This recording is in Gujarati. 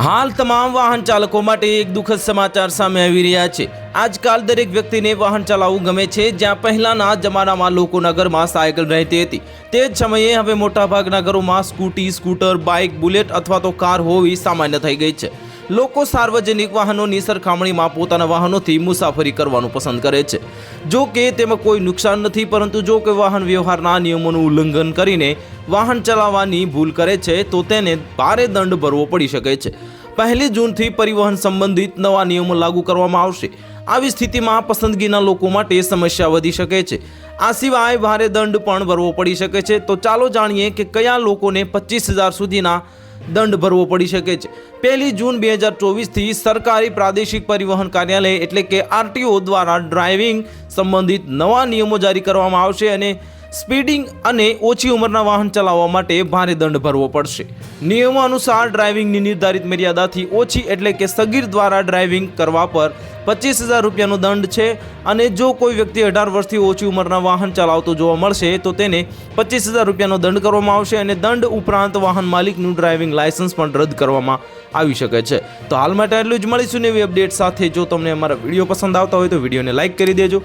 હાલ તમામ વાહન ચાલકો માટે એક દુઃખદ સમાચાર સામે આવી રહ્યા છે. આજકાલ દરેક વ્યક્તિને વાહન ચલાવવું ગમે છે, જ્યાં પહેલાના જમાનામાં લોકોના ઘરમાં સાયકલ રહેતી હતી. તે જ સમયે હવે મોટાભાગના ઘરોમાં સ્કૂટી, સ્કૂટર, બાઇક, બુલેટ અથવા તો કાર હોવી સામાન્ય થઈ ગઈ છે. લોકો સાર્વજનિક વાહનોની સરખામણીમાં પોતાના વાહનોથી મુસાફરી કરવાનું પસંદ કરે છે. જો કે તેમાં કોઈ નુકસાન નથી, પરંતુ જો કે વાહન વ્યવહારના નિયમોનું ઉલ્લંઘન કરીને વાહન ચલાવવાની ભૂલ કરે છે, તો તેને ભારે દંડ ભરવો પડી શકે છે. પહેલી જૂનથી પરિવહન સંબંધિત નવા નિયમો લાગુ કરવામાં આવશે. આવી સ્થિતિમાં પસંદગીના લોકો માટે સમસ્યા વધી શકે છે. આ સિવાય ભારે દંડ પણ ભરવો પડી શકે છે. તો ચાલો જાણીએ કે કયા લોકોને પચીસ હજાર સુધીના દંડ ભરવો પડી શકે છે. પહેલી જૂન બે હજાર ચોવીસથી સરકારી પ્રાદેશિક પરિવહન કાર્યાલય એટલે કે આરટીઓ દ્વારા ડ્રાઇવિંગ સંબંધિત નવા નિયમો જારી કરવામાં આવશે અને સ્પીડિંગ અને ઓછી ઉંમરના વાહન ચલાવવા માટે ભારે દંડ ભરવો પડશે. નિયમો અનુસાર ડ્રાઇવિંગની નિર્ધારિત મર્યાદાથી ઓછી એટલે કે સગીર દ્વારા ડ્રાઇવિંગ કરવા પર પચીસ હજાર રૂપિયાનો દંડ છે અને જો કોઈ વ્યક્તિ અઢાર વર્ષથી ઓછી ઉંમરના વાહન ચલાવતો જોવા મળશે, તો તેને પચીસ હજાર રૂપિયાનો દંડ કરવામાં આવશે અને દંડ ઉપરાંત વાહન માલિકનું ડ્રાઇવિંગ લાયસન્સ પણ રદ કરવામાં આવી શકે છે. તો હાલ માટે એટલું જ મળીશું ને એવી અપડેટ સાથે. જો તમને અમારા વીડિયો પસંદ આવતા હોય તો વિડીયોને લાઇક કરી દેજો.